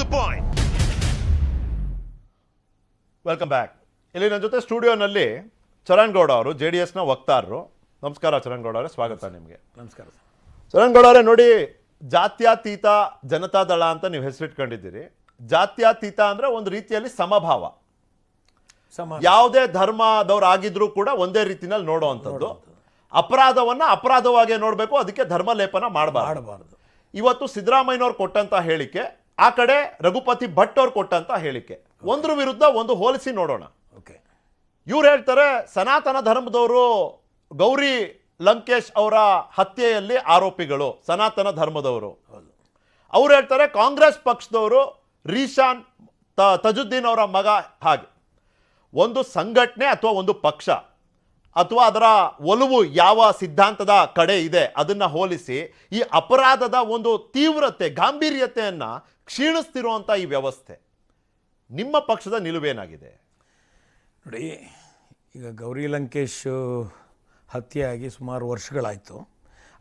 the point welcome back ಇಲ್ಲಿ ನನ್ನ ಜೊತೆ ಸ್ಟುಡಿಯೋನಲ್ಲಿ ಚರಣ್ ಗೌಡ ಅವರು ಜೆ ಡಿ ಎಸ್ನ ವಕ್ತಾರರು. ನಮಸ್ಕಾರ ಚರಣ್ ಗೌಡ ಅವರೇ ಸ್ವಾಗತ ನಿಮಗೆ. ನಮಸ್ಕಾರ ಚರಣ್ ಗೌಡ ಅವರೇ ನೋಡಿ ಜಾತ್ಯತೀತ ಜನತಾ ದಳ ಅಂತ ನೀವು ಹೆಸರಿಟ್ಕೊಂಡಿದ್ದೀರಿ. ಜಾತ್ಯತೀತ ಅಂದ್ರೆ ಒಂದು ರೀತಿಯಲ್ಲಿ ಸಮಭಾವ. ಸಮ ಯಾವುದೇ ಧರ್ಮದವ್ರು ಆಗಿದ್ರೂ ಕೂಡ ಒಂದೇ ರೀತಿನಲ್ಲಿ ನೋಡುವಂಥದ್ದು. ಅಪರಾಧವನ್ನ ಅಪರಾಧವಾಗಿ ನೋಡಬೇಕು ಅದಕ್ಕೆ ಧರ್ಮ ಲೇಪನ ಮಾಡಬಾರ್ದು. ಮಾಡಬಾರ್ದು. ಇವತ್ತು ಸಿದ್ದರಾಮಯ್ಯನವ್ರು ಕೊಟ್ಟಂತ ಹೇಳಿಕೆ ಆ ಕಡೆ ರಘುಪತಿ ಭಟ್ ಅವ್ರು ಕೊಟ್ಟಂತ ಹೇಳಿಕೆ. ಒಂದ್ರ ವಿರುದ್ಧ ಒಂದು ಹೋಲಿಸಿ ನೋಡೋಣ. ಓಕೆ. ಇವ್ರು ಹೇಳ್ತಾರೆ ಸನಾತನ ಧರ್ಮದವರು ಗೌರಿ ಲಂಕೇಶ್ ಅವರ ಹತ್ಯೆಯಲ್ಲಿ ಆರೋಪಿಗಳು ಸನಾತನ ಧರ್ಮದವರು. ಅವ್ರು ಹೇಳ್ತಾರೆ ಕಾಂಗ್ರೆಸ್ ಪಕ್ಷದವರು ರೀಶಾನ್ ತಜುದ್ದೀನ್ ಅವರ ಮಗ ಹಾಗೆ. ಒಂದು ಸಂಘಟನೆ ಅಥವಾ ಒಂದು ಪಕ್ಷ. ಅಥವಾ ಅದರ ಒಲವು ಯಾವ ಸಿದ್ಧಾಂತದ ಕಡೆ ಇದೆ ಅದನ್ನ ಹೋಲಿಸಿ ಈ ಅಪರಾಧದ ಒಂದು ತೀವ್ರತೆ ಗಾಂಭೀರ್ಯತೆಯನ್ನು ಕ್ಷೀಣಿಸ್ತಿರುವಂಥ ಈ ವ್ಯವಸ್ಥೆ ನಿಮ್ಮ ಪಕ್ಷದ ನಿಲುವೇನಾಗಿದೆ ನೋಡಿ ಈಗ ಗೌರಿ ಲಂಕೇಶ್ ಹತ್ಯೆಯಾಗಿ ಸುಮಾರು ವರ್ಷಗಳಾಯಿತು.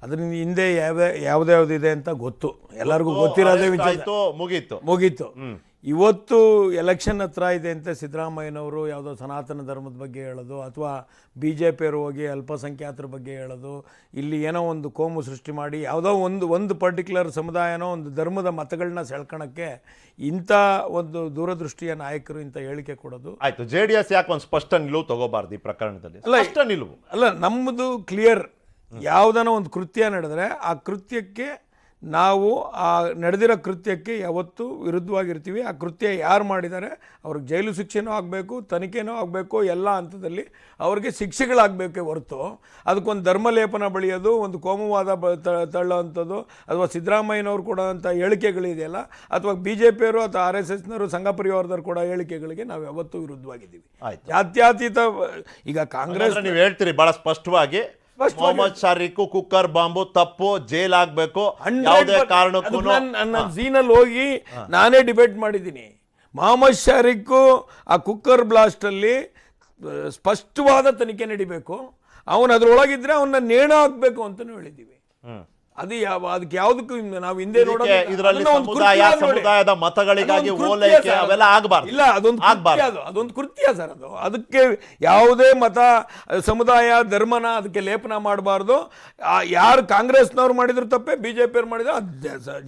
ಅದರಿಂದ ಹಿಂದೆ ಯಾವ ಇದೆ ಅಂತ ಗೊತ್ತು. ಎಲ್ಲರಿಗೂ ಗೊತ್ತಿರೋದೇ ಮುಗೀತು. ಮುಗೀತು. ಇವತ್ತು ಎಲೆಕ್ಷನ್ ಹತ್ರ ಇದೆ ಅಂತ ಸಿದ್ದರಾಮಯ್ಯನವರು ಯಾವುದೋ ಸನಾತನ ಧರ್ಮದ ಬಗ್ಗೆ ಹೇಳೋದು ಅಥವಾ ಬಿ ಜೆ ಪಿಯವರು ಹೋಗಿ ಅಲ್ಪಸಂಖ್ಯಾತರ ಬಗ್ಗೆ ಹೇಳೋದು ಇಲ್ಲಿ ಏನೋ ಒಂದು ಕೋಮು ಸೃಷ್ಟಿ ಮಾಡಿ ಯಾವುದೋ ಒಂದು ಒಂದು ಪರ್ಟಿಕ್ಯುಲರ್ ಸಮುದಾಯನೋ ಒಂದು ಧರ್ಮದ ಮತಗಳನ್ನ ಸೆಳ್ಕೊಳಕ್ಕೆ ಇಂಥ ಒಂದು ದೂರದೃಷ್ಟಿಯ ನಾಯಕರು ಇಂಥ ಹೇಳಿಕೆ ಕೊಡೋದು. ಆಯಿತು ಜೆ ಡಿ ಎಸ್ ಯಾಕೆ ಒಂದು ಸ್ಪಷ್ಟ ನಿಲುವು ತಗೋಬಾರ್ದು ಈ ಪ್ರಕರಣದಲ್ಲಿ? ಅಲ್ಲ, ಸ್ಪಷ್ಟ ನಿಲುವು. ಅಲ್ಲ ನಮ್ಮದು ಕ್ಲಿಯರ್ ಯಾವುದನ್ನ ಒಂದು ಕೃತ್ಯ ನಡೆದರೆ ಆ ಕೃತ್ಯಕ್ಕೆ ನಾವು ಆ ನಡೆದಿರೋ ಕೃತ್ಯಕ್ಕೆ ಯಾವತ್ತೂ ವಿರುದ್ಧವಾಗಿರ್ತೀವಿ. ಆ ಕೃತ್ಯ ಯಾರು ಮಾಡಿದ್ದಾರೆ ಅವ್ರಿಗೆ ಜೈಲು ಶಿಕ್ಷೆನೂ ಆಗಬೇಕು ತನಿಖೆನೂ ಆಗಬೇಕು ಎಲ್ಲ ಹಂತದಲ್ಲಿ ಅವ್ರಿಗೆ ಶಿಕ್ಷೆಗಳಾಗಬೇಕೇ ಹೊರತು. ಅದಕ್ಕೊಂದು ಧರ್ಮಲೇಪನ ಬಳಿಯೋದು ಒಂದು ಕೋಮುವಾದ ಬ ತ- ತಳ್ಳೋವಂಥದ್ದು ಅಥವಾ ಸಿದ್ದರಾಮಯ್ಯನವ್ರು ಕೊಡೋವಂಥ ಹೇಳಿಕೆಗಳಿದೆಯಲ್ಲ ಅಥವಾ ಬಿ ಜೆ ಪಿಯವರು ಅಥವಾ ಆರ್ ಎಸ್ ಎಸ್ನವರು ಸಂಘ ಪರಿವಾರದವ್ರು ಕೊಡೋ ಹೇಳಿಕೆಗಳಿಗೆ ನಾವು ಯಾವತ್ತೂ ವಿರುದ್ಧವಾಗಿದ್ದೀವಿ. ಜಾತ್ಯಾತೀತ ಈಗ ಕಾಂಗ್ರೆಸ್ ನೀವು ಹೇಳ್ತೀರಿ ಸ್ಪಷ್ಟವಾಗಿ ಸ್ಪಷ್ಟವಾಗಿ. ಮೊಹಮ್ಮದ್ ಶಾರೀಕು ಕುಕ್ಕರ್ ಬಾಂಬು ತಪ್ಪು ಜೈಲ್ ಆಗ್ಬೇಕು. ಯಾವುದೇ ಕಾರಣಕ್ಕೂ ನನ್ನ ಝೀನಲ್ಲಿ ಹೋಗಿ ನಾನೇ ಡಿಬೇಟ್ ಮಾಡಿದ್ದೀನಿ. ಮೊಹಮ್ಮದ್ ಶಾರಿಕ್ಕು ಆ ಕುಕ್ಕರ್ ಬ್ಲಾಸ್ಟಲ್ಲಿ ಸ್ಪಷ್ಟವಾದ ತನಿಖೆ ನಡಿಬೇಕು. ಅವನು ಅದ್ರೊಳಗಿದ್ರೆ ಅವನ್ನ ನೇಣ ಹಾಕ್ಬೇಕು ಅಂತಲೂ ಹೇಳಿದ್ದೀವಿ. ಅದು ಯಾವ ಅದಕ್ಕೆ ಯಾವ್ದಕ್ಕೂ ನಾವು ಹಿಂದೆ ನೋಡೋದು ಇದರಲ್ಲಿ ಸಮುದಾಯ ಸಮುದಾಯದ ಮತಗಳಿಗಾಗಿ ಓಲೈಕೆ ಅವೆಲ್ಲ ಆಗ್ಬಾರ್ದು. ಇಲ್ಲ ಅದೊಂದು ಆಗ್ಬಾರ್ದು. ಅದು. ಅದೊಂದು ಕೃತ್ಯ ಸರ್ ಅದು. ಅದಕ್ಕೆ ಯಾವುದೇ ಮತ ಸಮುದಾಯ ಧರ್ಮನ ಅದಕ್ಕೆ ಲೇಪನ ಮಾಡಬಾರ್ದು. ಯಾರು ಕಾಂಗ್ರೆಸ್ನವ್ರು ಮಾಡಿದ್ರು ತಪ್ಪೇ ಬಿ ಜೆ ಪಿಯವ್ರು ಮಾಡಿದ್ರು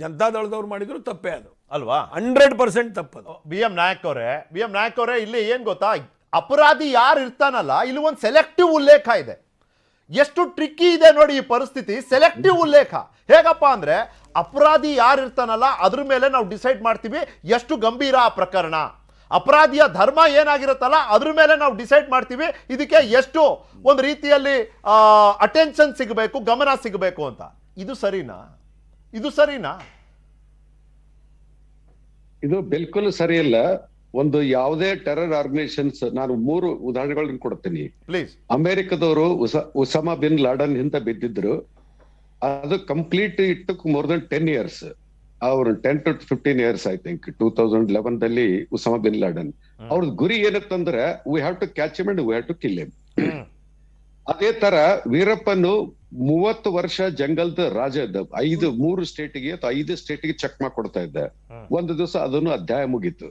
ಜನತಾದಳದವ್ರು ಮಾಡಿದ್ರು ತಪ್ಪೇ ಅದು. ಅಲ್ವಾ? ಹಂಡ್ರೆಡ್ ಪರ್ಸೆಂಟ್ ತಪ್ಪದು ಬಿ ಎಂ ನಾಯಕ್ ಅವರೇ ಬಿ ಎಂ ನಾಯಕ್ ಅವರೇ ಇಲ್ಲಿ ಏನ್ ಗೊತ್ತಾ? ಅಪರಾಧಿ ಯಾರು ಇರ್ತಾನಲ್ಲ ಇಲ್ಲಿ ಒಂದು ಸೆಲೆಕ್ಟಿವ್ ಉಲ್ಲೇಖ ಇದೆ. ಎಷ್ಟು ಟ್ರಿಕ್ಕಿ ಇದೆ ನೋಡಿ ಈ ಪರಿಸ್ಥಿತಿ. ಸೆಲೆಕ್ಟಿವ್ ಉಲ್ಲೇಖ. ಹೇಗಪ್ಪ ಅಂದ್ರೆ ಅಪರಾಧಿ ಯಾರು ಇರ್ತಾನಲ್ಲ ಅದ್ರ ಮೇಲೆ ನಾವು ಡಿಸೈಡ್ ಮಾಡ್ತೀವಿ ಎಷ್ಟು ಗಂಭೀರ ಆ ಪ್ರಕರಣ. ಅಪರಾಧಿಯ ಧರ್ಮ ಏನಾಗಿರುತ್ತಲ್ಲ, ಅದ್ರ ಮೇಲೆ ನಾವು ಡಿಸೈಡ್ ಮಾಡ್ತೀವಿ. ಇದಕ್ಕೆ ಎಷ್ಟು ಒಂದು ರೀತಿಯಲ್ಲಿ ಅಟೆನ್ಷನ್ ಸಿಗಬೇಕು, ಗಮನ ಸಿಗಬೇಕು ಅಂತ. ಇದು ಸರಿನಾ? ಇದು ಸರಿನಾ? ಇದು ಬಿಲ್ಕುಲ್ ಸರಿ ಇಲ್ಲ ಒಂದು ಯಾವುದೇ ಟೆರರ್ ಆರ್ಗನೈಸೇಷನ್ಸ್ ನಾನು ಮೂರು ಉದಾಹರಣೆಗಳನ್ನ ಕೊಡ್ತೀನಿ. ಪ್ಲೀಸ್ ಅಮೆರಿಕದವರು ಉಸಾಮಾ ಬಿನ್ ಲಾಡನ್ ಹಿಂದ ಬಿದ್ದಿದ್ರು. ಅದು complete it more than ten years ಅವ್ರ ten to fifteen years I think two thousand eleven ದಲ್ಲಿ ಉಸಮಾ ಬಿನ್ ಲಾಡನ್. ಅವ್ರ ಗುರಿ ಏನತ್ತಂದ್ರೆ we have to catch M and we have to kill M ಅದೇ ತರ ವೀರಪ್ಪನು ಮೂವತ್ತು ವರ್ಷ ಜಂಗಲ್ದ ರಾಜ ಇದ್ದ. ಐದು ಮೂರು ಸ್ಟೇಟಿಗೆ ಅಥವಾ ಐದು ಸ್ಟೇಟಿಗೆ ಚೆಕ್ ಮಾಡ್ಕೊಡ್ತಾ ಇದ್ದ. ಒಂದು ದಿವಸ ಅದನ್ನು ಅಧ್ಯಾಯ ಮುಗೀತು.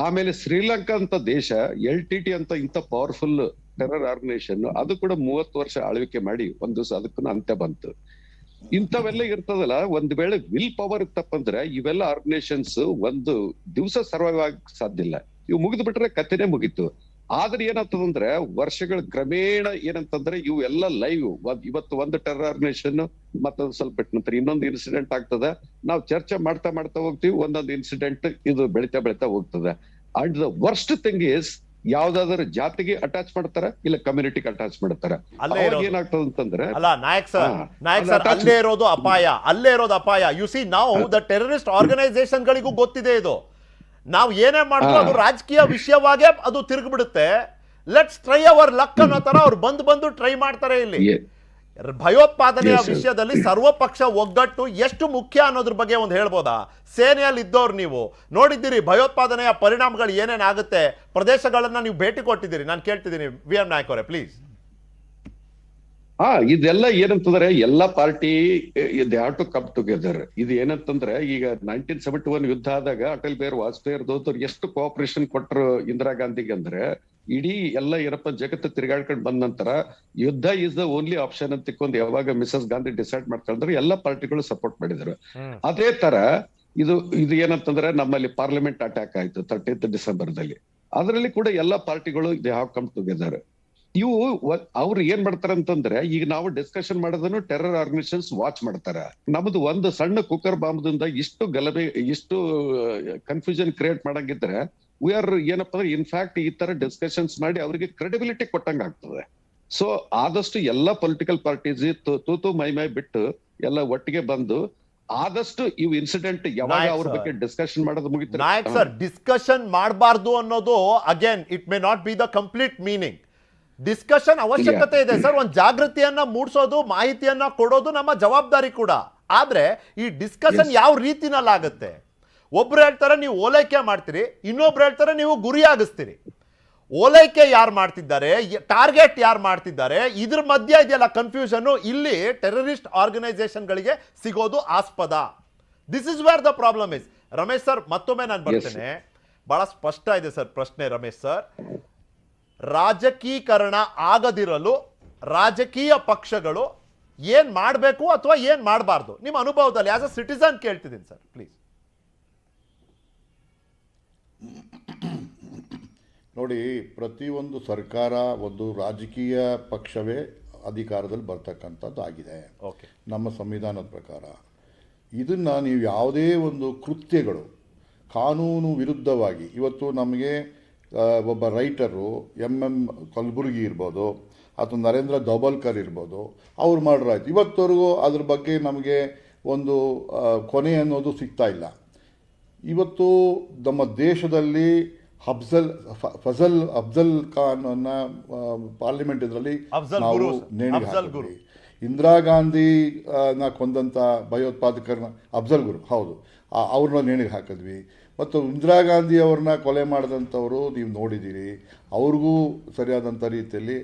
ಆಮೇಲೆ ಶ್ರೀಲಂಕಾ ಅಂತ ದೇಶ, ಎಲ್ ಟಿ ಟಿ ಅಂತ ಇಂಥ ಪವರ್ಫುಲ್ ಟೆರರ್ ಆರ್ಗನೈಸೇಷನ್ ಅದು ಕೂಡ ಮೂವತ್ತು ವರ್ಷ ಆಳ್ವಿಕೆ ಮಾಡಿ, ಒಂದ್ ದಿವಸ ಅದಕ್ಕೂ ಅಂತ್ಯ ಬಂತು. ಇಂಥವೆಲ್ಲ ಇರ್ತದಲ್ಲ, ಒಂದ್ ವೇಳೆ ವಿಲ್ ಪವರ್ ಇತ್ತಪ್ಪಂದ್ರೆ, ಇವೆಲ್ಲ ಆರ್ಗನೈಸೇಷನ್ಸ್ ಒಂದು ದಿವಸ ಸರ್ವೈವ್ ಆಗ ಸಾಧ್ಯ ಇಲ್ಲ. ಇವು ಮುಗಿದು ಬಿಟ್ರೆ ಕಥೆನೆ ಮುಗೀತು. ಆದ್ರೆ ಏನಾಗ್ತದಂದ್ರೆ ವರ್ಷಗಳ ಕ್ರಮೇಣ ಏನಂತಂದ್ರೆ ಇವು ಎಲ್ಲ ಲೈವ್ ಇವತ್ತು ಒಂದು ಟೆರರ್ ಆರ್ಗನೈಸೇಷನ್ ಮತ್ತೊಂದು ಸ್ವಲ್ಪ ಬಿಟ್ಟ ನಂತರ ಇನ್ನೊಂದು ಇನ್ಸಿಡೆಂಟ್ ಆಗ್ತದ. ನಾವು ಚರ್ಚೆ ಮಾಡ್ತಾ ಮಾಡ್ತಾ ಹೋಗ್ತೀವಿ ಒಂದೊಂದು ಇನ್ಸಿಡೆಂಟ್ ಇದು ಬೆಳಿತಾ ಬೆಳಿತಾ ಹೋಗ್ತದೆ. And the worst thing is ಯಾವ್ದಾದ್ರು ಜಾತಿಗೆ ಅಟ್ಯಾಚ್ ಮಾಡ್ತಾರ ಇಲ್ಲ ಕಮ್ಯುನಿಟಿಗೆ ಅಟ್ಯಾಚ್ ಮಾಡ್ತಾರ. ಏನಾಗ್ತದೆ ಅಂತಂದ್ರೆ ಅಲ್ಲ ನಾಯಕ್ ಸರ್ ನಾಯಕ್ ಸರ್ ಅಲ್ಲೇ ಇರೋದು ಅಪಾಯ ಅಲ್ಲೇ ಇರೋದು ಅಪಾಯ. ಯು ಸಿ ನಾವು ದ ಟೆರರಿಸ್ಟ್ ಆರ್ಗನೈಸೇಷನ್ ಗಳಿಗೂ ಗೊತ್ತಿದೆ ಇದು. ನಾವು ಏನೇ ಮಾಡಿದ್ರು ಅದು ರಾಜಕೀಯ ವಿಷಯವಾಗೇ ಅದು ತಿರುಗಿಬಿಡುತ್ತೆ. ಲೆಟ್ಸ್ ಟ್ರೈ ಅವರ್ ಲಕ್ ಅನ್ನೋ ತರ ಅವ್ರು ಬಂದು ಬಂದು ಟ್ರೈ ಮಾಡ್ತಾರೆ ಇಲ್ಲಿ. ಭಯೋತ್ಪಾದನೆಯ. ವಿಷಯದಲ್ಲಿ ಸರ್ವಪಕ್ಷ ಒಗ್ಗಟ್ಟು ಎಷ್ಟು ಮುಖ್ಯ ಅನ್ನೋದ್ರ ಬಗ್ಗೆ ಒಂದು ಹೇಳ್ಬೋದಾ? ಸೇನೆಯಲ್ಲಿ ಇದ್ದವ್ರು ನೀವು. ನೋಡಿದ್ದೀರಿ ಭಯೋತ್ಪಾದನೆಯ ಪರಿಣಾಮಗಳು ಏನೇನಾಗುತ್ತೆ? ಪ್ರದೇಶಗಳನ್ನ ನೀವು ಭೇಟಿ ಕೊಟ್ಟಿದ್ದೀರಿ. ನಾನು ಕೇಳ್ತಿದ್ದೀನಿ ವಿ ಎಂ ನಾಯಕ್ ಅವರೇ ಪ್ಲೀಸ್ ಹಾ ಇದೆಲ್ಲ ಏನಂತಂದ್ರೆ ಎಲ್ಲ party they have to come together ಇದು ಏನಂತಂದ್ರೆ ಈಗ ನೈನ್ಟೀನ್ ಸೆವೆಂಟಿ ಒನ್ ಯುದ್ಧ ಆದಾಗ ಅಟಲ್ ಬಿಹಾರಿ ವಾಜಪೇಯಿ ಅವ್ರದ್ದು ಎಷ್ಟು ಕೋಆಪರೇಷನ್ ಕೊಟ್ಟರು ಇಂದಿರಾ ಗಾಂಧಿಗೆ ಅಂದ್ರೆ ಇಡೀ ಎಲ್ಲ ಏನಪ್ಪ ಜಗತ್ತು ತಿರುಗಾಡ್ಕೊಂಡು ಬಂದ ನಂತರ ಯುದ್ಧ ಇಸ್ ದ ಓನ್ಲಿ ಆಪ್ಷನ್ ಅಂತ ತಿಕ್ಕೊಂಡು ಯಾವಾಗ ಮಿಸಸ್ ಗಾಂಧಿ ಡಿಸೈಡ್ ಮಾಡ್ಕೊಂಡ್ರೆ ಎಲ್ಲ ಪಾರ್ಟಿಗಳು ಸಪೋರ್ಟ್ ಮಾಡಿದ್ರು. ಅದೇ ತರ ಇದು ಇದು ಏನಂತಂದ್ರೆ ನಮ್ಮಲ್ಲಿ ಪಾರ್ಲಿಮೆಂಟ್ ಅಟ್ಯಾಕ್ ಆಯ್ತು ತರ್ಟೀತ್ ಡಿಸೆಂಬರ್ ದಲ್ಲಿ ಅದರಲ್ಲಿ ಕೂಡ ಎಲ್ಲ ಪಾರ್ಟಿಗಳು ದೇ ಹಾವ್ ಕಮ್ ಟುಗೆದರ್ ಇವು ಅವ್ರು ಏನ್ ಮಾಡ್ತಾರೆ ಅಂತಂದ್ರೆ ಈಗ ನಾವು ಡಿಸ್ಕಷನ್ ಮಾಡೋದನ್ನು ಟೆರರ್ ಆರ್ಗನೈಸೇಷನ್ಸ್ ವಾಚ್ ಮಾಡ್ತಾರೆ. ನಮ್ದು ಒಂದು ಸಣ್ಣ ಕುಕ್ಕರ್ ಬಾಂಬ್ದಿಂದ ಇಷ್ಟು ಗಲಭೆ ಇಷ್ಟು ಕನ್ಫ್ಯೂಷನ್ ಕ್ರಿಯೇಟ್ ಮಾಡಂಗಿದ್ರೆ ವಿ ಆರ್ ಏನಪ್ಪಾ ಅಂದ್ರೆ ಇನ್ಫ್ಯಾಕ್ಟ್ ಈ ತರ ಡಿಸ್ಕಷನ್ಸ್ ಮಾಡಿ ಅವರಿಗೆ ಕ್ರೆಡಿಬಿಲಿಟಿ ಕೊಟ್ಟಂಗ ಆಗ್ತದೆ. ಸೊ ಆದಷ್ಟು ಎಲ್ಲಾ ಪೊಲಿಟಿಕಲ್ ಪಾರ್ಟೀಸ್ ತೂತು ಮೈ ಮೈ ಬಿಟ್ಟು ಎಲ್ಲ ಒಟ್ಟಿಗೆ ಬಂದು ಆದಷ್ಟು ಇವು ಇನ್ಸಿಡೆಂಟ್ ಯಾವಾಗ ಅವ್ರ ಬಗ್ಗೆ ಡಿಸ್ಕಷನ್ ಮಾಡೋದು ಮುಗಿತಾರೆ ನಾಯಕ್ ಸರ್ ಡಿಸ್ಕಷನ್ ಮಾಡಬಾರ್ದು ಅನ್ನೋದು again it may not be the complete meaning discussion ಅವಶ್ಯಕತೆ ಇದೆ. ಸರ್ ಒಂದು ಜಾಗೃತಿಯನ್ನ ಮೂಡಿಸೋದು ಮಾಹಿತಿಯನ್ನ ಕೊಡೋದು ನಮ್ಮ ಜವಾಬ್ದಾರಿ ಕೂಡ. ಆದ್ರೆ ಈ ಡಿಸ್ಕಷನ್ ಯಾವ ರೀತಿನಲ್ಲಿ ಆಗುತ್ತೆ ಒಬ್ರು ಹೇಳ್ತಾರೆ ನೀವು ಓಲೈಕೆ ಮಾಡ್ತೀರಿ. ಇನ್ನೊಬ್ರು ಹೇಳ್ತಾರೆ ನೀವು ಗುರಿ ಆಗಿಸ್ತೀರಿ ಓಲೈಕೆ ಯಾರು ಮಾಡ್ತಿದ್ದಾರೆ? ಟಾರ್ಗೆಟ್ ಯಾರು ಮಾಡ್ತಿದ್ದಾರೆ? ಇದ್ರ ಮಧ್ಯ ಇದೆಯಲ್ಲ ಕನ್ಫ್ಯೂಷನ್ ಇಲ್ಲಿ ಟೆರರಿಸ್ಟ್ ಆರ್ಗನೈಸೇಷನ್ಗಳಿಗೆ ಸಿಗೋದು ಆಸ್ಪದ. This is where the problem is Ramesh sir ಮತ್ತೊಮ್ಮೆ ನಾನು ಬರ್ತೇನೆ. ಬಹಳ ಸ್ಪಷ್ಟ ಇದೆ ಸರ್ ಪ್ರಶ್ನೆ ರಮೇಶ್ ಸರ್. ರಾಜಕೀಕರಣ ಆಗದಿರಲು ರಾಜಕೀಯ ಪಕ್ಷಗಳು ಏನ್ ಮಾಡಬೇಕು ಅಥವಾ ಏನ್ ಮಾಡಬಾರ್ದು? ನಿಮ್ಮ ಅನುಭವದಲ್ಲಿ ಆಸ್ ಅ ಸಿಟಿಸನ್ ಕೇಳ್ತಿದ್ದೀನಿ ಸರ್ ಪ್ಲೀಸ್ ನೋಡಿ ಪ್ರತಿಯೊಂದು ಸರ್ಕಾರ ಒಂದು ರಾಜಕೀಯ ಪಕ್ಷವೇ ಅಧಿಕಾರದಲ್ಲಿ ಬರ್ತಕ್ಕಂಥದ್ದು ಆಗಿದೆ. ಓಕೆ ನಮ್ಮ ಸಂವಿಧಾನದ ಪ್ರಕಾರ. ಇದನ್ನು ನೀವು ಯಾವುದೇ ಒಂದು ಕೃತ್ಯಗಳು ಕಾನೂನು ವಿರುದ್ಧವಾಗಿ ಇವತ್ತು ನಮಗೆ ಒಬ್ಬ ರೈಟರು ಎಂ ಎಂ ಕಲಬುರ್ಗಿ ಇರ್ಬೋದು ಅಥವಾ ನರೇಂದ್ರ ದೋಬಲ್ಕರ್ ಇರ್ಬೋದು ಅವ್ರು ಮಾಡ್ರಾಯ್ತು. ಇವತ್ತವರೆಗೂ ಅದ್ರ ಬಗ್ಗೆ ನಮಗೆ ಒಂದು ಕೊನೆ ಅನ್ನೋದು ಸಿಗ್ತಾ ಇಲ್ಲ. ಇವತ್ತು ನಮ್ಮ ದೇಶದಲ್ಲಿ ಅಫ್ಜಲ್ ಫಜಲ್ ಅಫ್ಜಲ್ ಖಾನ್ ಅನ್ನ ಪಾರ್ಲಿಮೆಂಟ್ ಇದರಲ್ಲಿ ನಾವು. ಇಂದಿರಾ ಗಾಂಧಿ ನ ಕೊಂದಂತ ಭಯೋತ್ಪಾದಕರನ್ನ ಅಫ್ಜಲ್ ಗುರು ಹೌದು. ಅವ್ರನ್ನ ನೇಣಿಗೆ ಹಾಕಿದ್ವಿ. ಮತ್ತು ಇಂದಿರಾ ಗಾಂಧಿ ಅವ್ರನ್ನ ಕೊಲೆ ಮಾಡಿದಂಥವರು ನೀವು ನೋಡಿದ್ದೀರಿ. ಅವ್ರಿಗೂ ಸರಿಯಾದಂಥ ರೀತಿಯಲ್ಲಿ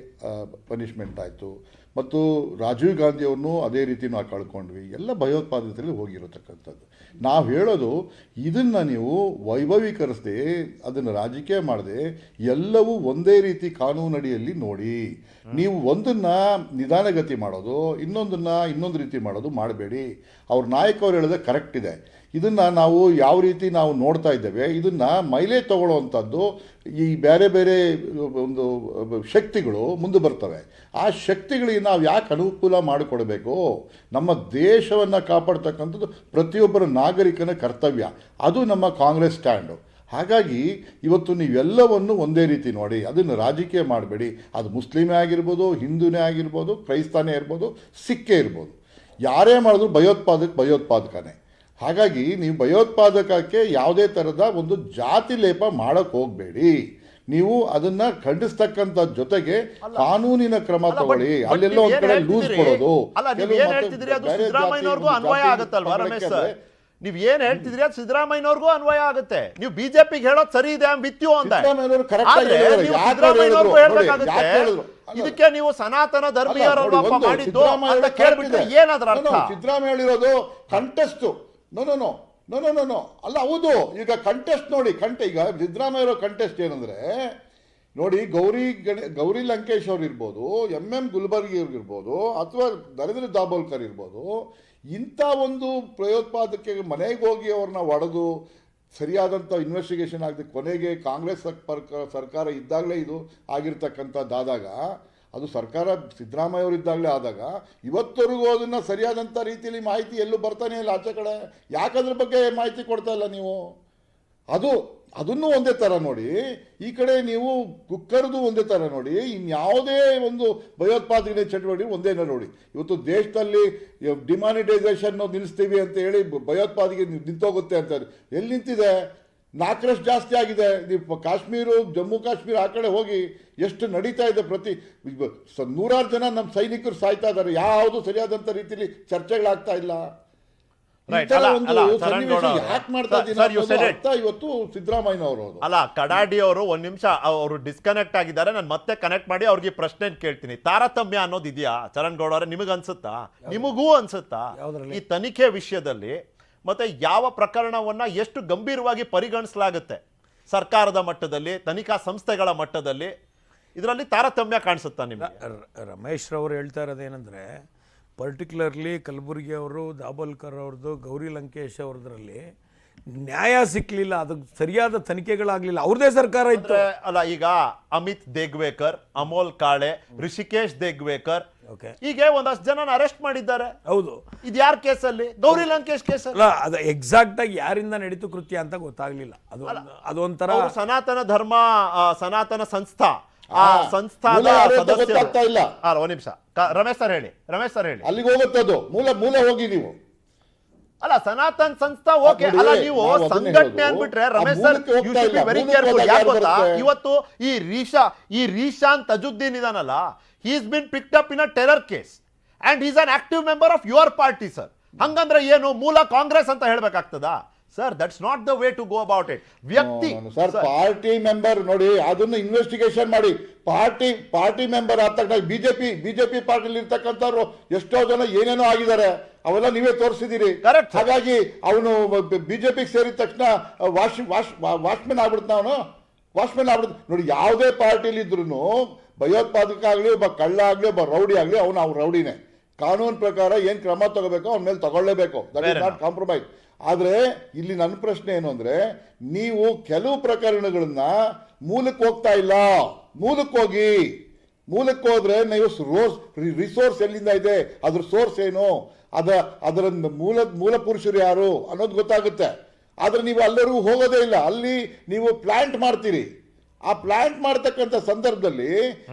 ಪನಿಷ್ಮೆಂಟ್ ಆಯಿತು. ಮತ್ತು ರಾಜೀವ್ ಗಾಂಧಿ ಅವ್ರನ್ನೂ ಅದೇ ರೀತಿ ನಾವು ಕಳ್ಕೊಂಡ್ವಿ. ಎಲ್ಲ ಭಯೋತ್ಪಾದಕರಲ್ಲಿ ಹೋಗಿರತಕ್ಕಂಥದ್ದು. ನಾವು ಹೇಳೋದು, ಇದನ್ನು ನೀವು ವೈಭವೀಕರಿಸದೆ, ಅದನ್ನು ರಾಜಕೀಯ ಮಾಡದೆ, ಎಲ್ಲವೂ ಒಂದೇ ರೀತಿ ಕಾನೂನಡಿಯಲ್ಲಿ ನೋಡಿ. ನೀವು ಒಂದನ್ನು ನಿಧಾನಗತಿ ಮಾಡೋದು, ಇನ್ನೊಂದನ್ನು ಇನ್ನೊಂದು ರೀತಿ ಮಾಡೋದು ಮಾಡಬೇಡಿ. ಅವ್ರ ನಾಯಕವ್ರು ಹೇಳಿದ್ರೆ ಕರೆಕ್ಟ್ ಇದೆ. ಇದನ್ನ ನಾವು ಯಾವ ರೀತಿ ನಾವು ನೋಡ್ತಾ ಇದ್ದೇವೆ, ಇದನ್ನು ಮೈಲೇಜ್ ತಗೊಳ್ಳೋವಂಥದ್ದು ಈ ಬೇರೆ ಬೇರೆ ಒಂದು ಶಕ್ತಿಗಳು ಮುಂದೆ ಬರ್ತವೆ. ಆ ಶಕ್ತಿಗಳಿಗೆ ನಾವು ಯಾಕೆ ಅನುಕೂಲ ಮಾಡಿಕೊಡಬೇಕು? ನಮ್ಮ ದೇಶವನ್ನು ಕಾಪಾಡ್ತಕ್ಕಂಥದ್ದು ಪ್ರತಿಯೊಬ್ಬರ ನಾಗರಿಕನ ಕರ್ತವ್ಯ. ಅದು ನಮ್ಮ ಕಾಂಗ್ರೆಸ್ ಸ್ಟ್ಯಾಂಡು. ಹಾಗಾಗಿ ಇವತ್ತು ನೀವೆಲ್ಲವನ್ನು ಒಂದೇ ರೀತಿ ನೋಡಿ, ಅದನ್ನು ರಾಜಕೀಯ ಮಾಡಬೇಡಿ. ಅದು ಮುಸ್ಲಿಮೇ ಆಗಿರ್ಬೋದು, ಹಿಂದೂನೇ ಆಗಿರ್ಬೋದು, ಕ್ರೈಸ್ತಾನೇ ಇರ್ಬೋದು, ಸಿಕ್ಕೇ ಇರ್ಬೋದು. ಯಾರೇ ಮಾಡಿದ್ರು ಭಯೋತ್ಪಾದಕ ಭಯೋತ್ಪಾದಕನೇ. ಹಾಗಾಗಿ ನೀವು ಭಯೋತ್ಪಾದಕಕ್ಕೆ ಯಾವುದೇ ಥರದ ಒಂದು ಜಾತಿ ಲೇಪ ಮಾಡಕ್ಕೆ ಹೋಗಬೇಡಿ. ನೀವು ಅದನ್ನ ಖಂಡಿಸ್ತಕ್ಕಂಥ ಜೊತೆಗೆ ಕಾನೂನಿನ ಕ್ರಮ ತಗೊಳ್ಳಿ. ಅಲ್ಲೆಲ್ಲ ಒಂದ್ ಕಡೆ ಲೂಸ್? ಕೊಡೋದು. ಅನ್ವಯ ಆಗತ್ತಲ್ವಾ ರಮೇಶ್ ಸರ್? ನೀವ್ ಏನ್ ಹೇಳ್ತಿದ್ರಿ ಅದು ಸಿದ್ದರಾಮಯ್ಯನವ್ರಿಗೂ ಅನ್ವಯ ಆಗುತ್ತೆ. ನೀವು ಬಿಜೆಪಿಗೆ ಹೇಳೋದು ಸರಿ ಇದೆ ವಿತ್ ಯು ಅಂತ. ಇದಕ್ಕೆ ನೀವು ಸನಾತನ ಧರ್ಮೀಯರಲ್ವಪ್ಪ ನೋಡಿ, ಮಾಡಿದ್ದು ಅಂತ ಕೇಳ್ಬಿಟ್ರೆ. ಏನದ್ರ ಅರ್ಥ ಸಿದ್ದರಾಮಯ್ಯ ಹೇಳಿರೋದು contest no no no no no no ಅಲ್ಲ, ಹೌದು. ಈಗ ಕಂಟೆಸ್ಟ್ ನೋಡಿ ಕಂಟೆ ಈಗ ಸಿದ್ದರಾಮಯ್ಯ ಇರೋ ಕಂಟೆಸ್ಟ್ ಏನಂದರೆ, ನೋಡಿ, ಗೌರಿ ಗಣ, ಗೌರಿ ಲಂಕೇಶ್ ಅವ್ರು ಇರ್ಬೋದು ಎಂ ಎಂ ಗುಲ್ಬರ್ಗಿ ಇರ್ಬೋದು, ಅಥವಾ ನರೇಂದ್ರ ದಾಬೋಲ್ಕರ್ ಇರ್ಬೋದು, ಇಂಥ ಒಂದು ಪ್ರಯೋತ್ಪಾದಕ್ಕೆ ಮನೆಗೆ ಹೋಗಿ ಅವ್ರನ್ನ ಒಡೆದು, ಸರಿಯಾದಂಥ ಇನ್ವೆಸ್ಟಿಗೇಷನ್ ಆಗದೆ ಕೊನೆಗೆ ಕಾಂಗ್ರೆಸ್ ಸರ್ಕಾರ ಸರ್ಕಾರ ಇದ್ದಾಗಲೇ ಇದು ಆಗಿರ್ತಕ್ಕಂಥದ್ದಾದಾಗ ಅದು ಸರ್ಕಾರ ಸಿದ್ದರಾಮಯ್ಯ ಅವರಿದ್ದಾಗಲೇ ಆದಾಗ ಇವತ್ತವರೆಗೂ ಅದನ್ನು ಸರಿಯಾದಂಥ ರೀತಿಯಲ್ಲಿ ಮಾಹಿತಿ ಎಲ್ಲೂ ಬರ್ತಾನೆ ಇಲ್ಲ ಆಚೆ ಕಡೆ. ಯಾಕೆ ಅದ್ರ ಬಗ್ಗೆ ಮಾಹಿತಿ ಕೊಡ್ತಾ ಇಲ್ಲ ನೀವು? ಅದು, ಅದನ್ನು ಒಂದೇ ಥರ ನೋಡಿ. ಈ ಕಡೆ ನೀವು ಕುಕ್ಕರ್ದು ಒಂದೇ ಥರ ನೋಡಿ. ಇನ್ಯಾವುದೇ ಒಂದು ಭಯೋತ್ಪಾದನೆ ಚಟುವಟಿಕೆ ಒಂದೇ ನೋಡಿ. ಇವತ್ತು ದೇಶದಲ್ಲಿ ಡಿಮಾನಿಟೈಸೇಷನ್ ನಿಲ್ಲಿಸ್ತೀವಿ ಅಂತ ಹೇಳಿ ಭಯೋತ್ಪಾದನೆ ನಿಂತೋಗುತ್ತೆ ಅಂತ ಎಲ್ಲಿ ನಿಂತಿದೆ? ನಾಲ್ಕರಷ್ಟು ಜಾಸ್ತಿ ಆಗಿದೆ. ನೀವು ಕಾಶ್ಮೀರ ಜಮ್ಮು ಕಾಶ್ಮೀರ ಆ ಕಡೆ ಹೋಗಿ ಎಷ್ಟು ನಡೀತಾ ಇದೆ ಪ್ರತಿ ನೂರಾರು ಜನ ನಮ್ಮ ಸೈನಿಕರು ಸಾಯ್ತಾ ಇದ್ದಾರೆ. ಯಾವುದು ಸರಿಯಾದಂಥ ರೀತಿಯಲ್ಲಿ ಚರ್ಚೆಗಳಾಗ್ತಾ ಇಲ್ಲ. ಇವತ್ತು ಅದು ಅಲ್ಲ ಕಡಾಡಿ ಅವರು ಒಂದ್ ನಿಮಿಷ ಅವರು ಡಿಸ್ಕನೆಕ್ಟ್ ಆಗಿದ್ದಾರೆ. ನಾನು ಮತ್ತೆ ಕನೆಕ್ಟ್ ಮಾಡಿ ಅವ್ರಿಗೆ ಪ್ರಶ್ನೆ ಕೇಳ್ತೀನಿ. ತಾರತಮ್ಯ ಅನ್ನೋದು ಇದೆಯಾ? ಚರಣ್ ಗೌಡ ಅವರೇ ನಿಮಗನ್ಸುತ್ತಾ ನಿಮಗೂ ಅನ್ಸುತ್ತಾ? ಈ ತನಿಖೆ ವಿಷಯದಲ್ಲಿ ಮತ್ತೆ ಯಾವ ಪ್ರಕರಣವನ್ನ ಎಷ್ಟು ಗಂಭೀರವಾಗಿ ಪರಿಗಣಿಸಲಾಗುತ್ತೆ? ಸರ್ಕಾರದ ಮಟ್ಟದಲ್ಲಿ, ತನಿಖಾ ಸಂಸ್ಥೆಗಳ ಮಟ್ಟದಲ್ಲಿ, ಇದರಲ್ಲಿ ತಾರತಮ್ಯ ಕಾಣಿಸುತ್ತಾ ನಿಮಗೆ? ರಮೇಶ್ ರವರು ಹೇಳ್ತಾ ಇರೋದೇನೆಂದರೆ ಪರ್ಟಿಕ್ಯುಲರ್ಲಿ ಕಲಬುರಗಿ ಅವರು ದಾಬೋಲ್ಕರ್ ಅವ್ರದ್ದು, ಗೌರಿ ಲಂಕೇಶ್ ಅವ್ರದ್ರಲ್ಲಿ ನ್ಯಾಯ ಸಿಕ್ಕಲಿಲ್ಲ ಅದಕ್ಕೆ ಸರಿಯಾದ ತನಿಖೆಗಳಾಗಲಿಲ್ಲ. ಅವ್ರದೇ ಸರ್ಕಾರ ಇತ್ತು. ಅಲ್ಲ ಈಗ ಅಮಿತ್ ದೇಗ್ವೇಕರ್ ಅಮೋಲ್ ಕಾಳೆ ಋಷಿಕೇಶ್ ದೇಗ್ವೇಕರ್ ಓಕೆ. ಹೀಗೆ ಒಂದಷ್ಟು ಜನ ಅರೆಸ್ಟ್ ಮಾಡಿದ್ದಾರೆ. ಹೌದು. ಇದು ಯಾರ ಕೇಸಲ್ಲಿ? ಗೌರಿ ಲಂಕೇಶ್ ಕೇಸ್ ಅಲ್ಲ ಅದು ಎಕ್ಸಾಕ್ಟ್ ಆಗಿ ಯಾರಿಂದ ನಡೀತು ಕೃತ್ಯ ಅಂತ ಗೊತ್ತಾಗ್ಲಿಲ್ಲ. ಅದು ಅದೊಂಥರ ಸನಾತನ ಧರ್ಮ ಆ, ಸನಾತನ ಸಂಸ್ಥಾ. ಆ ಸಂಸ್ಥಾನ ಇಲ್ಲ. ಒಂದ್ ನಿಮಿಷ. ಕ- ರಮೇಶ್ ಸರ್ ಹೇಳಿ ರಮೇಶ್ ಸರ್ ಹೇಳಿ. ಅಲ್ಲಿಗೆ ಅದು ಮೂಲ ಮೂಲ ಹೋಗಿ ನೀವು. ಅಲ್ಲ ಸನಾತನ್ ಸಂಸ್ಥಾ ಓಕೆ ಅಲ್ಲ ನೀವು ಸಂಘಟನೆ ಅನ್ಬಿಟ್ರೆ Ramesh sir you should be very careful ಯಾಕೆ ಗೊತ್ತಾ? ಇವತ್ತು ಈ ರೀಶಾ ಈ Rishan Tajuddin ಇದಾನಲ್ಲ is been picked up in a terror case and is an active member of your party sir ಹಂಗಂದ್ರೆ ಏನು ಮೂಲ ಕಾಂಗ್ರೆಸ್ ಅಂತ ಹೇಳ್ಬೇಕಾಗ್ತದಾ? Sir that's not the way to go about it ವ್ಯಕ್ತಿ ಸರ್ ಪಾರ್ಟಿ ಮೆಂಬರ್ ನೋಡಿ ಅದನ್ನು ಇನ್ವೆಸ್ಟಿಗೇಷನ್ ಮಾಡಿ. ಪಾರ್ಟಿ ಪಾರ್ಟಿ ಮೆಂಬರ್ ಆದ ತಕ್ಷಣ ಬಿಜೆಪಿ ಬಿಜೆಪಿ ಪಾರ್ಟಿಲಿ ಇರ್ತಕ್ಕಂಥವ್ರು ಎಷ್ಟೋ ಜನ ಏನೇನೋ ಆಗಿದ್ದಾರೆ ಅವೆಲ್ಲ ನೀವೇ ತೋರಿಸಿದಿರಿ ಕರೆಕ್ಟ್ ಹಾಗಾಗಿ ಅವನು ಬಿಜೆಪಿಗೆ ಸೇರಿದ ತಕ್ಷಣ ವಾಶ್ ವಾಶ್ ವಾಚ್ಮೆನ್ ಆಗ್ಬಿಡ್ತಾನ ಅವನು. ವಾಚ್ಮೆನ್ ಆಗ್ಬಿಡ್ತ ನೋಡಿ ಯಾವುದೇ ಪಾರ್ಟಿಲಿ ಇದ್ರು ಭಯೋತ್ಪಾದಕ ಆಗಲಿ ಒಬ್ಬ ಕಳ್ಳ ಆಗಲಿ ಒಬ್ಬ ರೌಡಿ ಆಗಲಿ ಅವನು ಅವ್ನು ರೌಡಿನೇ. ಕಾನೂನು ಪ್ರಕಾರ ಏನು ಕ್ರಮ ತಗೋಬೇಕು ಅವನ ಮೇಲೆ ತಗೊಳ್ಳೇಬೇಕು. ದಟ್ ಇಸ್ ನಾಟ್ ಕಾಂಪ್ರಮೈಸ್ ಆದರೆ ಇಲ್ಲಿ ನನ್ನ ಪ್ರಶ್ನೆ ಏನು ಅಂದರೆ ನೀವು ಕೆಲವು ಪ್ರಕರಣಗಳನ್ನ ಮೂಲಕ್ಕೆ ಹೋಗ್ತಾ ಇಲ್ಲ. ಮೂಲಕ್ಕೆ ಹೋಗಿ. ಮೂಲಕ್ಕೆ ಹೋದ್ರೆ ನೀವು ರೋಸ್ ರಿಸೋರ್ಸ್ ಎಲ್ಲಿಂದ ಇದೆ? ಅದ್ರ ಸೋರ್ಸ್ ಏನು? ಅದ ಅದರ ಮೂಲ ಮೂಲ ಪುರುಷರು ಯಾರು ಅನ್ನೋದು ಗೊತ್ತಾಗುತ್ತೆ. ಆದರೆ ನೀವು ಅಲ್ಲರೂ ಹೋಗೋದೇ ಇಲ್ಲ. ಅಲ್ಲಿ ನೀವು ಪ್ಲಾಂಟ್ ಮಾಡ್ತೀರಿ. ಆ ಪ್ಲಾಂಟ್ ಮಾಡ್ತಕ್ಕಂಥ ಸಂದರ್ಭದಲ್ಲಿ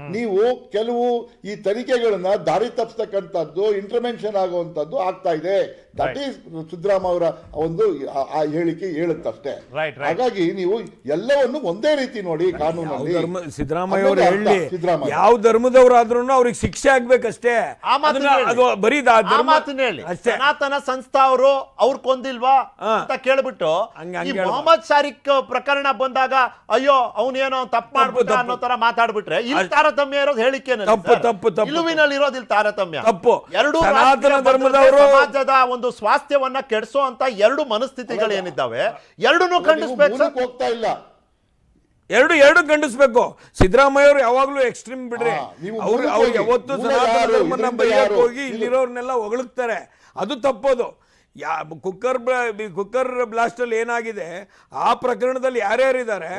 ನೀವು ಕೆಲವು ಈ ತನಿಖೆಗಳನ್ನ ದಾರಿ ತಪ್ಪಿಸ್ತಕ್ಕಂಥದ್ದು ಇಂಟರ್ವೆನ್ಷನ್ ಆಗುವಂಥದ್ದು ಆಗ್ತಾ ಇದೆ. ದಟ್ ಈಸ್ ಸಿದ್ದರಾಮ ಅವರ ಒಂದು ಆ- ಹೇಳಿಕೆ ಹೇಳುತ್ತಷ್ಟೇ. Right, right. ಹಾಗಾಗಿ ನೀವು ಎಲ್ಲವನ್ನು ಒಂದೇ ರೀತಿ ನೋಡಿ ಕಾನೂನಲ್ಲಿ. ಸಿದ್ದರಾಮಯ್ಯ ಅವರು ಹೇಳಿ ಯಾವ ಧರ್ಮದವರಾದ್ರೂ ಅವ್ರಿಗೆ ಶಿಕ್ಷೆ ಆಗ್ಬೇಕಷ್ಟೇ. ಆ ಮಾತನ್ನ ಅದು ಬರೀ ಹೇಳಿ. ಅಷ್ಟೇ. ಸನಾತನ ಸಂಸ್ಥಾ ಅವರು ಅವ್ರು ಕೊಂದಿಲ್ವಾ. ಅಂತ ಕೇಳ್ಬಿಟ್ಟು ಮೊಹಮ್ಮದ್ ಶಾರಿಕ್ ಪ್ರಕರಣ ಬಂದಾಗ ಅಯ್ಯೋ ಅವನೇನೋ ತಪ್ಪು ಮಾಡ್ಬಿಟ್ಟ ತಪ್ಪು. ಅನ್ನೋ ತರ ಮಾತಾಡ್ಬಿಟ್ರೆ ಇಲ್ಲಿ ತಾರತಮ್ಯ ಇರೋದು ಹೇಳಿಕೆ ತಪ್ಪು, ತಪ್ಪು, ತಪ್ಪು, ಇರೋದಿಲ್ಲ ತಾರತಮ್ಯ. ತಪ್ಪು. ಎರಡು ಸನಾತನ ಧರ್ಮದವರು- ಸಮಾಜದ ಒಂದು ಸ್ವಾಸ್ಥ್ಯವನ್ನ ಕೆಡಿಸೋ ಅಂತ ಎರಡು ಮನಸ್ಥಿತಿಗಳು ಏನಿದ್ದಾವೆ? ಎರಡನ್ನೂ ಖಂಡಿಸ್ಬೇಕು ಸರ್. ಹೋಗ್ತಾ ಇಲ್ಲ. ಎರಡು ಎರಡು ಖಂಡಿಸ್ಬೇಕು. ಸಿದ್ದರಾಮಯ್ಯ ಅವರು ಯಾವಾಗ್ಲೂ ಎಕ್ಸ್ಟ್ರೀಮ್ ಬಿಡ್ರಿ. ಅವ್ರು ಅವ್ರು. ಯಾವತ್ತು ಸನಾತನ ಧರ್ಮನ ಇದರಿಂದ ಬೈಯಕ್ ಹೋಗಿ ಇಲ್ಲಿರೋರ್ನೆಲ್ಲ ಹೊಗಳುತ್ತಾರೆ. ಅದು ತಪ್ಪೋದು. ಯಾ ಕುಕ್ಕರ್ ಕುಕ್ಕರ್ ಬ್ಲಾಸ್ಟ್ ಅಲ್ಲಿ ಏನಾಗಿದೆ? ಆ ಪ್ರಕರಣದಲ್ಲಿ ಯಾರ್ಯಾರಿದ್ದಾರೆ?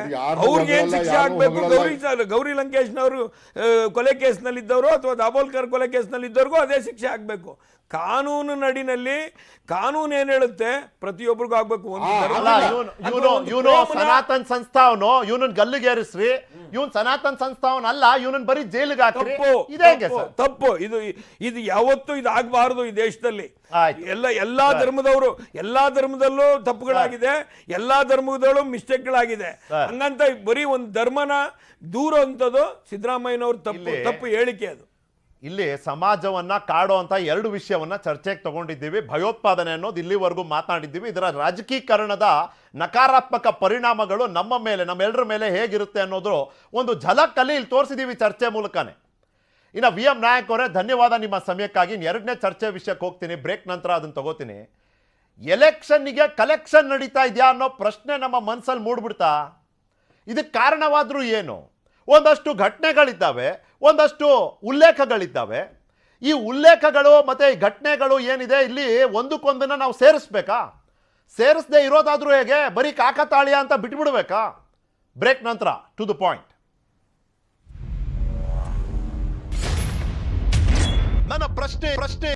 ಅವ್ರಿಗೆ ಏನ್ ಶಿಕ್ಷೆ ಆಗ್ಬೇಕು? ಗೌರಿ ಗೌರಿ ಲಂಕೇಶ್ನವರು ಕೊಲೆ ಕೇಸ್ನಲ್ಲಿ ಇದ್ದವರು ಅಥವಾ ದಾಬೋಲ್ಕರ್ ಕೊಲೆ ಕೇಸ್ನಲ್ಲಿ ಇದ್ದವ್ರಿಗೂ ಅದೇ ಶಿಕ್ಷೆ ಆಗ್ಬೇಕು. ಕಾನೂನು ನಡಿನಲ್ಲಿ ಕಾನೂನು ಏನ್ ಹೇಳುತ್ತೆ? ಪ್ರತಿಯೊಬ್ಬರಿಗೂ ಆಗ್ಬೇಕು ಇವನು ಇವನು ಸನಾತನ ಇವನು ಸಂಸ್ಥಾವನು ಇವನನ್ ಗಲ್ಲಿಗೇರಿಸ್ರಿ ಇವನ್ ಸನಾತನ್ ಸಂಸ್ಥಾವನ್ ಅಲ್ಲ ಇವನ್ ಬರೀ ಜೈಲಿಗೆ ಹಾಕ್ರಿ. ತಪ್ಪು ಇದೇ ಇದು ಇದು ಯಾವತ್ತೂ ಇದು ಆಗ್ಬಾರದು ಈ ದೇಶದಲ್ಲಿ. ಎಲ್ಲ ಎಲ್ಲಾ ಧರ್ಮದವರು ಎಲ್ಲಾ ಧರ್ಮದಲ್ಲೂ ತಪ್ಪುಗಳಾಗಿದೆ. ಎಲ್ಲಾ ಧರ್ಮದಲ್ಲೂ ಮಿಸ್ಟೇಕ್ ಗಳಾಗಿದೆ ಹಂಗಂತ ಬರೀ ಒಂದು ಧರ್ಮನ ದೂರ ಅಂತದ್ದು ಸಿದ್ದರಾಮಯ್ಯನವ್ರ ತಪ್ಪು ತಪ್ಪು ಹೇಳಿಕೆ ಅದು. ಇಲ್ಲಿ ಸಮಾಜವನ್ನ ಅಂತ ಎರಡು ವಿಷಯವನ್ನ ಚರ್ಚೆಗೆ ತಗೊಂಡಿದ್ದೀವಿ. ಭಯೋತ್ಪಾದನೆ ಅನ್ನೋದು ಇಲ್ಲಿವರೆಗೂ ಮಾತನಾಡಿದ್ದೀವಿ. ಇದರ ರಾಜಕೀಕರಣದ ನಕಾರಾತ್ಮಕ ಪರಿಣಾಮಗಳು ನಮ್ಮ ಮೇಲೆ ನಮ್ಮೆಲ್ಲರ ಮೇಲೆ ಹೇಗಿರುತ್ತೆ ಅನ್ನೋದು ಒಂದು ಝಲಕ್ಕಲ್ಲಿ ಇಲ್ಲಿ ತೋರಿಸಿದ್ದೀವಿ ಚರ್ಚೆ ಮೂಲಕನೇ. ಇನ್ನು ವಿ ಎಂ ನಾಯಕ್ ಅವರೇ, ಧನ್ಯವಾದ ನಿಮ್ಮ ಸಮಯಕ್ಕಾಗಿ. ಎರಡನೇ ಚರ್ಚೆ ವಿಷಯಕ್ಕೆ ಹೋಗ್ತೀನಿ. ಬ್ರೇಕ್ ನಂತರ ಅದನ್ನು ತಗೋತೀನಿ. ಎಲೆಕ್ಷನ್ನಿಗೆ ಕಲೆಕ್ಷನ್ ನಡೀತಾ ಇದೆಯಾ ಅನ್ನೋ ಪ್ರಶ್ನೆ ನಮ್ಮ ಮನಸ್ಸಲ್ಲಿ ಮೂಡ್ಬಿಡ್ತಾ? ಇದಕ್ಕೆ ಕಾರಣವಾದರೂ ಏನು? ಒಂದಷ್ಟು ಘಟನೆಗಳಿದ್ದಾವೆ. ಒಂದಷ್ಟು ಉಲ್ಲೇಖಗಳಿದ್ದಾವೆ. ಈ ಉಲ್ಲೇಖಗಳು ಮತ್ತು ಈ ಘಟನೆಗಳು ಏನಿದೆ ಇಲ್ಲಿ ಒಂದಕ್ಕೊಂದನ್ನು ನಾವು ಸೇರಿಸ್ಬೇಕಾ? ಸೇರಿಸದೆ ಇರೋದಾದರೂ ಹೇಗೆ? ಬರೀ ಕಾಕತಾಳೀಯ ಅಂತ ಬಿಟ್ಬಿಡ್ಬೇಕಾ? ಬ್ರೇಕ್ ನಂತರ ಟು ದ ಪಾಯಿಂಟ್ ನನ್ನ ಪ್ರಶ್ನೆ ಪ್ರಶ್ನೆ.